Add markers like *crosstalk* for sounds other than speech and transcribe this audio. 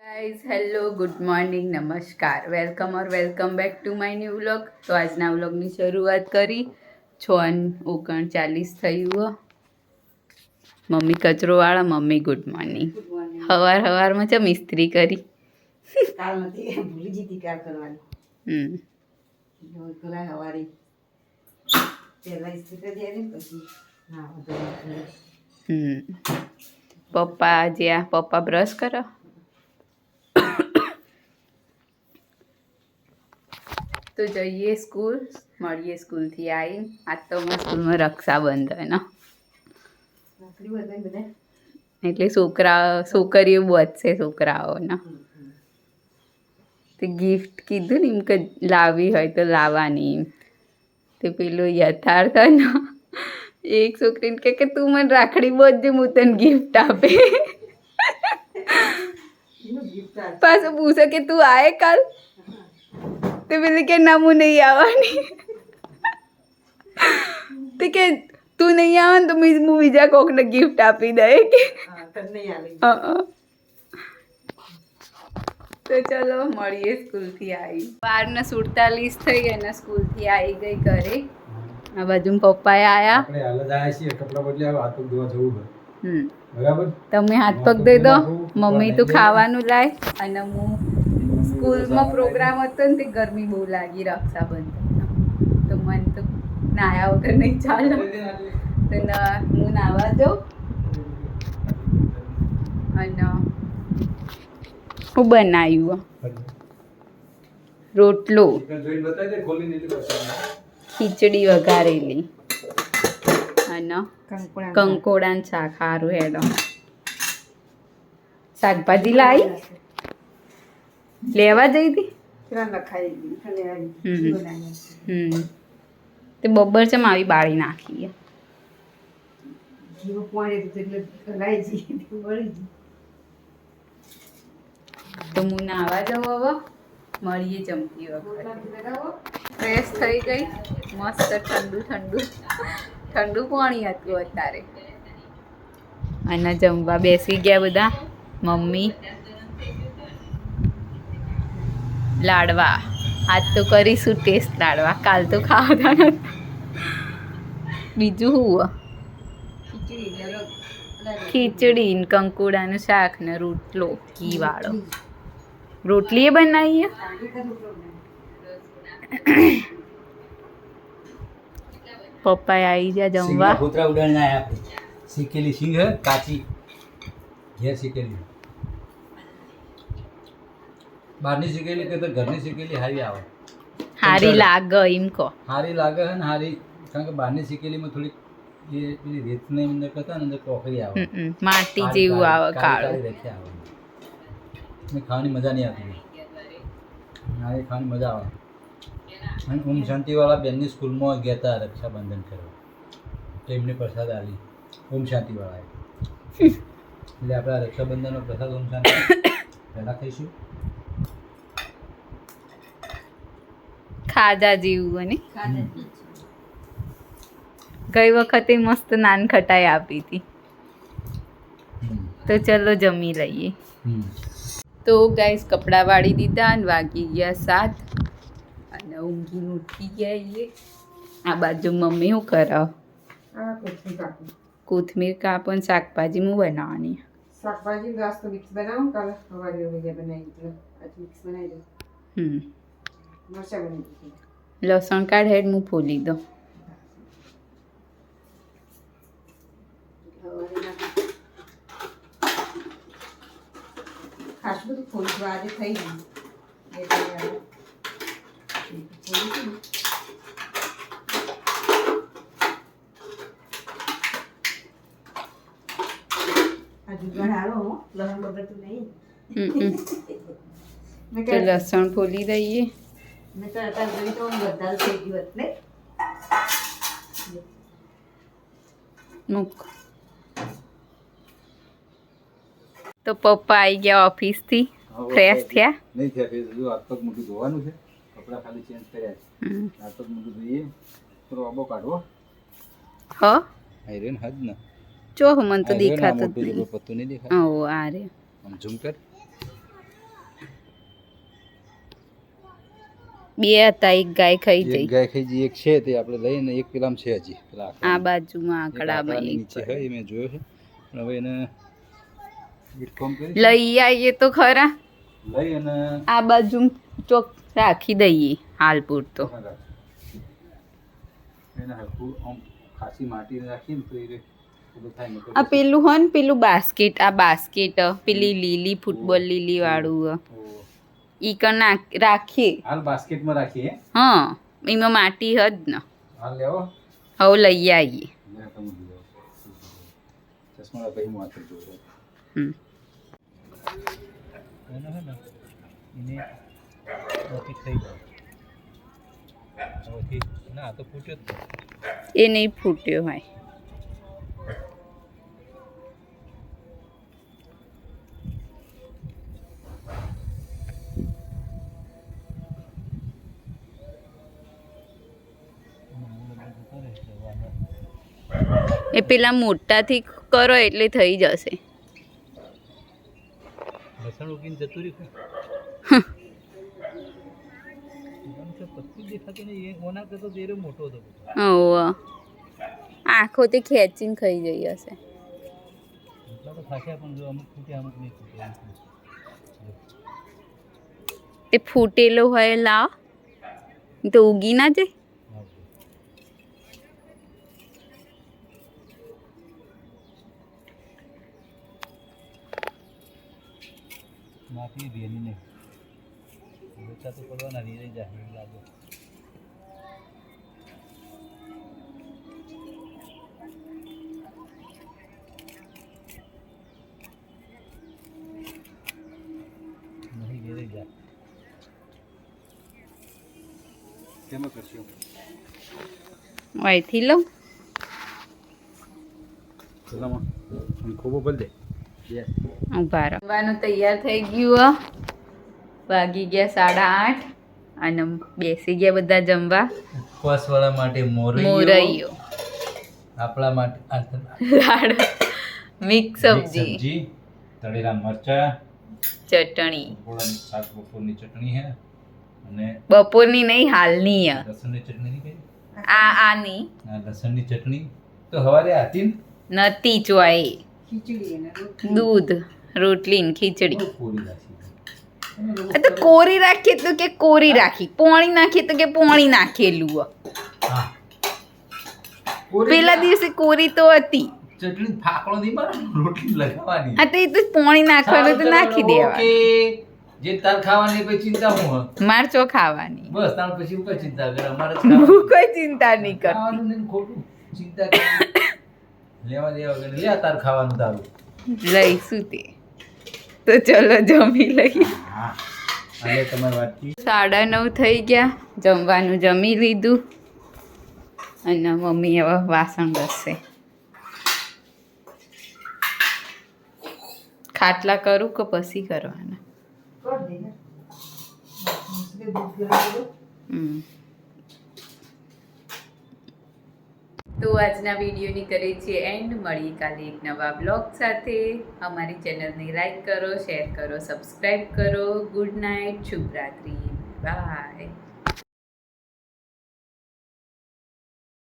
Guys hello good morning નમસ્કાર welcome or welcome back to my new vlog તો આજના વ્લોગની શરૂઆત કરી. છ ઓગણચાલીસ થયું. મમ્મી કચરોવાળા મમ્મી ગુડ મોર્નિંગ હવાર હવારમાં છે મિસ્ત્રી કરી? પપ્પા નથી પપ્પા બ્રશ કાલ કરવાની હમ જો પેલા સવારે પહેલા ઇસ્ત્રી કરી દે ને પછી ના વધુ હમ પપ્પા આજે આ પપ્પા બ્રશ કરો તો જઈએ સ્કૂલ મળીએ સ્કૂલથી આવી આજ તો અમારા સ્કૂલમાં રક્ષાબંધન એટલે છોકરા છોકરીઓ બચશે છોકરાઓના. તે ગિફ્ટ કીધું ને એમ કે લાવી હોય તો લાવવાની એમ. તે પેલું યથાર્થ ને એક છોકરીને કહે કે તું મને રાખડી બધી હું તને ગિફ્ટ આપે. પાછું પૂછે કે તું આય કાલ? તે પેલી કે ના હું નહીં આવવાની. તે કે તું નહીં આવે ને તો હું બીજા કોકને ગિફ્ટ આપી દે. કે. તો ચલો મળીએ સ્કૂલથી આવી બારને સુડતાલીસ થઈ ગઈ ને સ્કૂલથી આવી ગઈ ઘરે. આ બાજુ પપ્પાએ આયા. આપણે હાલ જ આવ્યા છીએ કપડાં બદલ્યા હવે હાથ પગ ધોવા જવું છે. બરાબર? તમે હાથ પગ દઈ દો. મમ્મી તું ખાવાનું લાય. અને હું સ્કૂલમાં પ્રોગ્રામ હતો ને તે ગરમી બહુ લાગી રક્ષાબંધન. તો મને તો નાયા વગર નહીં ચાલે. તો ના હું નાવા જાઉં અને હું બનાવ્યું રોટલો. ખીચડી વઘારેલી. અને કંકોડા કંકોડાનું શાક. સારું હેડો. શાકભાજી લાવી લેવા જઈ હતી? તે બબ્બર છે આવી બાળી નાખી તો હું નાવા જાઉં હવે? મળીએ જમતી વખત. ફ્રેશ થઈ ગઈ. મસ્ત ઠંડુ ઠંડુ. ઠંડુ પાણી હતું અત્યારે. અને જમવા બેસી ગયા બધા. મમ્મી. લાડવા. આજ તો કરીશું ટેસ્ટ લાડવા. કાલ તો ખાવા બીજું શું ખીચડી ને કંકુડાનું શાક ને રોટલો ઘી વાળો રોટલી એ બનાવીએ. પપ્પા આવી ગયા જમવા. કૂતરા ઉડાડીને આયા શીખેલી સિંહ કાચી. ઘેર શીખેલી. બહારની શીખેલી કે તો ઘરની શીખેલી હારી આવે. હારી લાગે એમ કહો. હારી લાગે ને હારી કારણ કે બહારની શીખેલીમાં થોડીક એ પેલી રેતને અંદર કરતા ને અંદર કોકરી આવે. માટી જેવું આવે કાળું રેખે આવે. ને ખાવાની મજા નહીં આવતી. હારી ખાવાની મજા આવે. અને ઓમ શાંતિવાળા બેનની સ્કૂલમાં ગયા હતા રક્ષાબંધન કરવા. તો એમને પ્રસાદ આવી ઓમ શાંતિવાળાએ. *laughs* એટલે આપણા રક્ષાબંધનનો પ્રસાદ ઓમ શાંતિ. *coughs* પહેલાં ખાઈશું. ખાજા જેવું અને ખાધા ગઈ વખતે મસ્ત નાન ખટાઈ આપી હતી. તો ચલો જમી લઈએ. તો ગાઈસ કપડાં વાળી દીધા અને વાગી ગયા સાત. અને ઊંઘીને ઉઠી ગયા એ. આ બાજુ મમ્મી શું કરાવ આ કોથમીર કાપ. અને શાકભાજી હું બનાવવાની? શાકભાજી મિક્સ બનાવું કાલે સવારે બનાવી દીધું. મિક્સ બનાવી દઉં હમ. લસણ કાઢ હેડ હું ફોલી દઉં ખાસ બધું ફોડી આજે થઈ ગયું લસણ ફોલી દઈએ મેં તો અત્યાર સુધી તો બધા થઈ ગયું હોત ને મૂક તો પપ્પા આવી ગયા ઓફિસથી ફ્રેશ થયા નહીં થયા ફેર હજુ હાથ પગ મોટું ધોવાનું છે કપડાં ખાલી ચેન્જ કર્યા છે હમ. હાથ પગ મોટું ધોઈએ થોડો આબો કાઢવો હ આયરન હદ ને જો મને તો આયરન આ દેખાતું જ મોટું નહીં જેવું પત્તું નહીં દેખાતું ઓ આ રે આમ ઝૂમ કર બે હતા એક ગાય ખાઈ એક જઈ ગાય ખાઈ જઈ એક છે તે આપણે લઈને એક પેલામાં છે હજી પેલા આ આકડામાં. બાજુમાં એક આકડામાં આકડાની એક નીચે હોય એ મેં જોયો છે. પણ હવે એને એક કામ કરી લઈ આવીએ તો ખરા. લઈ અને આ બાજુ ચોક રાખી દઈએ હાલ પૂરતો. એને હરખું આમ ખાસી માટી રાખીએ ને તો એ પેલું થાય ને તો આ પેલું હોય ને પેલું બાસ્કેટ આ બાસ્કેટ પેલી લીલી ફૂટબોલ લીલી વાળું. ઓ, ઈ કણ નાખ રાખીએ હાલ બાસ્કેટમાં રાખીએ હે? હા એમાં માટી હદ ને હાલ લેવો હવે લઈ આવીએ લે તમે લઈ આવો. ચશ્મા પછી હું હાથે જોઉં હમ. એને હે ને એને ઓછી થઈ જાય ઓછી ના આ તો ફૂટ્યો જ નહીં. એ નહીં ફૂટ્યો હોય એ પેલા મોટાથી કરો એટલે થઈ જશે. લસણ ઉગીને જતું રહ્યું આંખો તે ખેંચીને ખાઈ જઈ હશે. તો ફૂટેલો હોય લાવ. તો ઉગી ના જાય? માફી રેલીને ઓછા તો પડવાના રેલી જાય એવું લાગે. નહીં રેલી જાય કેમાં કરશું? અહીંથી લઉં. ખોબો ભલ દે. ઊભા રહો. તૈયાર થઈ ગયું વાગી ગયા સાડા આઠ અને બેસી ગયા બધા જમવા. ઉપવાસવાળા માટે મોરૈયો. આપણા માટે લાડ મિક્સ સબ્જી. તળેલા મરચા ચટણી. ગોળાની શાક બપોરની ચટણી હે અને બપોરની નહીં હાલની હે. લસણની ચટણી નહીં કઈ આ આની. આ લસણની ચટણી. તો હવારે હતી નતી રોટલી દૂધ રોટલી ને ખીચડી. કોરી તો કોરી. રાખીએ તો કે કોરી રાખી? પોણી નાખીએ તો કે પોણી નાખેલું હે. પેલા દિવસે કોરી તો હતી. હા તો એ તો પોણી નાખવાનું તો નાખી દેવા જે તાર ખાવાની કોઈ ચિંતા હું માર ચો ખાવાની. બસ તાર પછી કોઈ ચિંતા કરે અમારે. કોઈ ચિંતા નહીં કરતી ને ખોટું. ચિંતા. લેવા દેવા વગર લે તાર ખાવાનું તારું. લઈશું તે. તો ચલો જમી લઈએ. હા અને વાતથી સાડા નવ થઈ ગયા જમવાનું જમી લીધું. અને મમ્મી હવે વાસણ ઘસશે. ખાટલા કરું કે પછી કરવાના? હમ. તો આજના વિડીયોની કરે છે એન્ડ. મળીએ કાલે એક નવા બ્લોગ સાથે. અમારી ચેનલને લાઈક કરો, શેર કરો સબસ્ક્રાઈબ કરો. ગુડ નાઇટ શુભરાત્રી બાય.